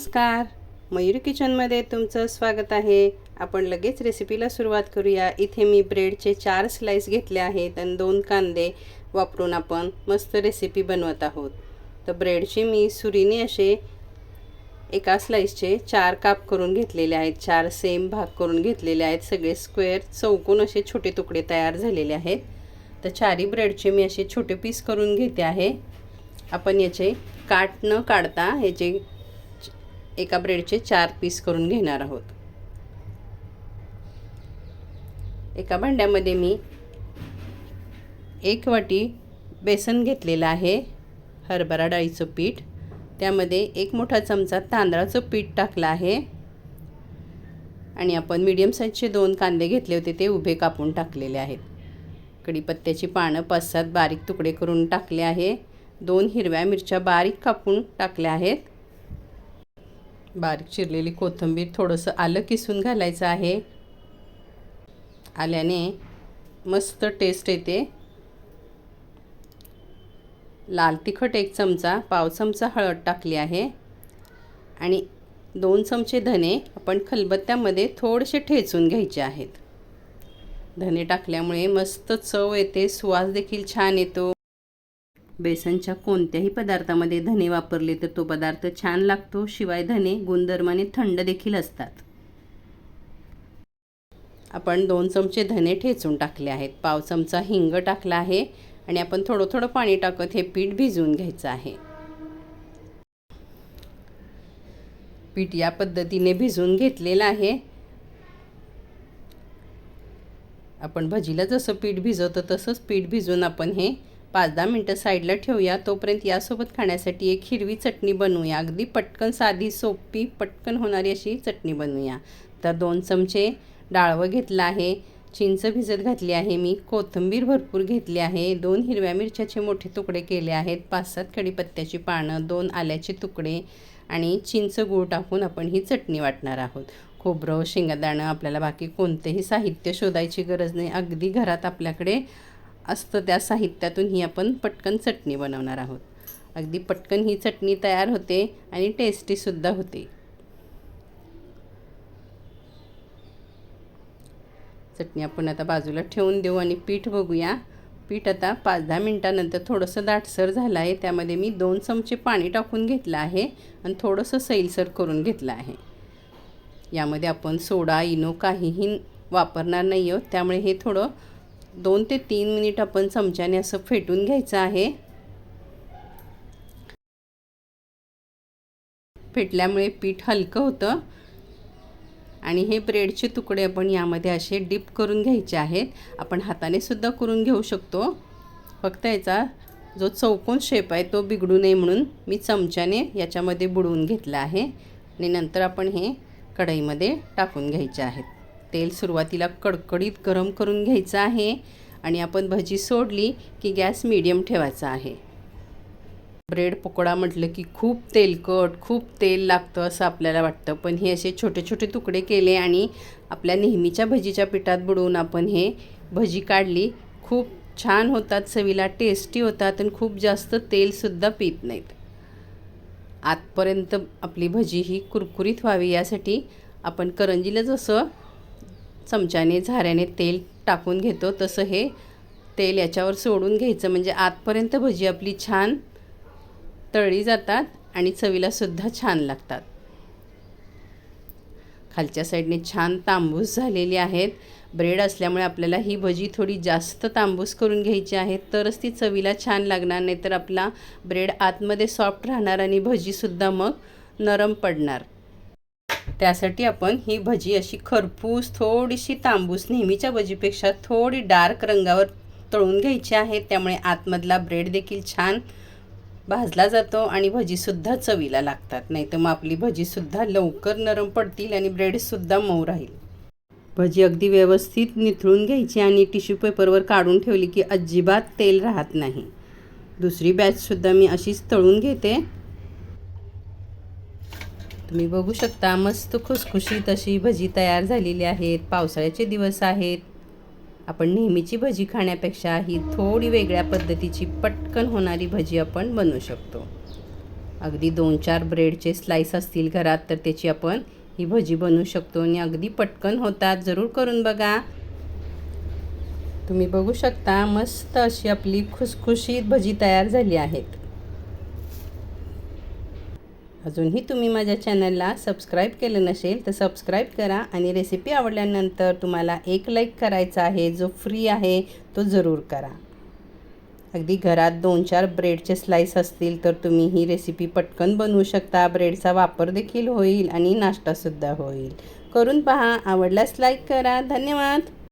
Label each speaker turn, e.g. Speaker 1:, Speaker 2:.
Speaker 1: नमस्कार. मयूर किचनमध्ये तुमचं स्वागत आहे. आपण लगेच रेसिपीला सुरुवात करूया. इथे मी ब्रेडचे चार स्लाईस घेतले आहेत आणि दोन कांदे वापरून आपण मस्त रेसिपी बनवत आहोत. तर ब्रेडचे मी सुरीने असे एका स्लाईसचे चार काप करून घेतलेले आहेत. चार सेम भाग करून घेतलेले आहेत. सगळे स्क्वेअर चौकोन असे छोटे तुकडे तयार झालेले आहेत. तर चारही ब्रेडचे मी असे छोटे पीस करून घेते आहे. आपण याचे काट न काढता ह्याचे एका ब्रेडचे चार पीस करून घेणार आहोत. एका भांड्यामध्ये मी एक वाटी बेसन घेतलेलं आहे हरभरा डाळीचं पीठ. त्यामध्ये एक मोठा चमचा तांदळाचं पीठ टाकलं आहे. आणि आपण मीडियम साईजचे दोन कांदे घेतले होते ते उभे कापून टाकलेले आहेत. कढीपत्त्याची पानं पाच सात बारीक तुकडे करून टाकले आहे. दोन हिरव्या मिरच्या बारीक कापून टाकल्या आहेत. बारीक चिरलेली कोथिंबीर थोडंसं आलं किसून घालायचं आहे. आल्याने मस्त टेस्ट येते. लाल तिखट एक चमचा पाव चमचा हळद टाकली आहे. आणि दोन चमचे धने आपण खलबत्त्यामध्ये थोडेसे ठेचून घ्यायचे आहेत. धने टाकल्यामुळे मस्त चव येते सुवास देखील छान येतो. बेसनच्या कोणत्याही पदार्थामध्ये धने वापरले तर तो पदार्थ छान लागतो. शिवाय धने गुणधर्माने थंड देखील असतात. आपण दोन चमचे धने ठेचून टाकले आहेत. पाव चमचा हिंग टाकला आहे आणि आपण थोडं थोडं पाणी टाकत हे पीठ भिजवून घ्यायचं आहे. पीठ या पद्धतीने भिजवून घेतलेलं आहे. आपण भजीला जसं पीठ भिजवतं तसंच पीठ भिजवून आपण हे पाच दहा मिनटं साईडला ठेवूया. तोपर्यंत यासोबत खाण्यासाठी एक हिरवी चटणी बनवूया. अगदी पटकन साधी सोपी पटकन होणारी अशी चटणी बनवूया. तर दोन चमचे डाळवं घेतलं आहे. चिंच भिजत घातली आहे मी. कोथिंबीर भरपूर घेतली आहे. दोन हिरव्या मिरच्याचे मोठे तुकडे केले आहेत. पाच सात कढीपत्त्याची पानं दोन आल्याचे तुकडे आणि चिंच गूळ टाकून आपण ही चटणी वाटणार आहोत. खोबरं शेंगादाणं आपल्याला बाकी कोणतेही साहित्य शोधायची गरज नाही. अगदी घरात आपल्याकडे असतं त्या साहित्यातून ही आपण पटकन चटणी बनवणार आहोत. अगदी पटकन ही चटणी तयार होते आणि टेस्टीसुद्धा होते. चटणी आपण आता बाजूला ठेवून देऊ आणि पीठ बघूया. पीठ आता पाच दहा मिनटानंतर थोडंसं दाटसर झालं आहे त्यामध्ये मी दोन चमचे पाणी टाकून घेतलं आहे आणि थोडंसं सैलसर करून घेतलं आहे. यामध्ये आपण सोडा इनो काहीही वापरणार नाही आहोत त्यामुळे हे थोडं दोन ते तीन मिनिट आपण चमच्याने असं फेटून घ्यायचं आहे. फेटल्यामुळे पीठ हलकं होतं. आणि हे ब्रेडचे तुकडे आपण यामध्ये असे डिप करून घ्यायचे आहेत. आपण हाताने सुद्धा करून घेऊ शकतो. फक्त याचा जो चौकोन शेप आहे तो बिघडू नये म्हणून मी चमच्याने याच्यामध्ये बुडवून घेतला आहे. आणि नंतर आपण हे कढईमध्ये टाकून घ्यायचे आहेत. तेल सुरुवातीला कडकडीत गरम करून घ्यायचं आहे आणि आपण भजी सोडली की गॅस मीडियम ठेवायचा आहे. ब्रेड पकोडा म्हटलं की खूप तेलकट खूप तेल लागतं असं आपल्याला वाटतं. पण हे असे छोटे छोटे तुकडे केले आणि आपल्या नेहमीच्या भजीच्या पिठात बुडवून आपण हे भजी काढली. खूप छान होतात चवीला टेस्टी होतात आणि खूप जास्त तेलसुद्धा पित नाहीत. आतपर्यंत आपली भजी ही कुरकुरीत व्हावी यासाठी आपण करंजीला जसं चमच्याने झाऱ्याने तेल टाकून घेतो. तसं हे तेल याच्यावर सोडून घ्यायचं. म्हणजे आतपर्यंत भजी आपली छान तळली जातात आणि चवीलासुद्धा छान लागतात. खालच्या साईडने छान तांबूस झालेली आहेत. ब्रेड असल्यामुळे आपल्याला ही भजी थोडी जास्त तांबूस करून घ्यायची आहे. तरच ती चवीला छान लागणार नाही तर आपला ब्रेड आतमध्ये सॉफ्ट राहणार आणि भजीसुद्धा मग नरम पडणार. त्यासाठी आपण ही भजी अशी खरपूस थोडीशी तांबूस नेहमीच्या भजीपेक्षा थोडी डार्क रंगावर तळून घ्यायची आहे. त्यामुळे आतमधला ब्रेड देखील छान भाजला जातो आणि भजीसुद्धा चवीला लागतात. नाही तर मग आपली भजीसुद्धा लवकर नरम पडतील आणि ब्रेडसुद्धा मऊ राहील. भजी अगदी व्यवस्थित निथळून घ्यायची आणि टिश्यू पेपरवर काढून ठेवली की अजिबात तेल राहत नाही. दुसरी बॅचसुद्धा मी अशीच तळून घेते. तुम्ही बघू शकता मस्त खुसखुशीत अशी भजी तयार झालेली आहेत. पावसाळ्याचे दिवस आहेत. आपण नेहमीची भजी खाण्यापेक्षा ही थोडी वेगळ्या पद्धतीची पटकन होणारी भजी आपण बनवू शकतो. अगदी दोन चार ब्रेडचे स्लाईस असतील घरात तर त्याची आपण ही भजी बनवू शकतो आणि अगदी पटकन होतात. जरूर करून बघा. तुम्ही बघू शकता मस्त अशी आपली खुसखुशीत भजी तयार झाली आहेत. अजूनही तुम्ही माझ्या चॅनलला सबस्क्राईब केलं नसेल तर सबस्क्राईब करा आणि रेसिपी आवडल्यानंतर तुम्हाला एक लाईक करायचा आहे जो फ्री आहे तो जरूर करा. अगदी घरात दोन चार ब्रेडचे स्लाईस असतील तर तुम्ही ही रेसिपी पटकन बनवू शकता. ब्रेडचा वापर देखील होईल आणि नाश्तासुद्धा होईल. करून पहा. आवडल्यास लाईक करा. धन्यवाद.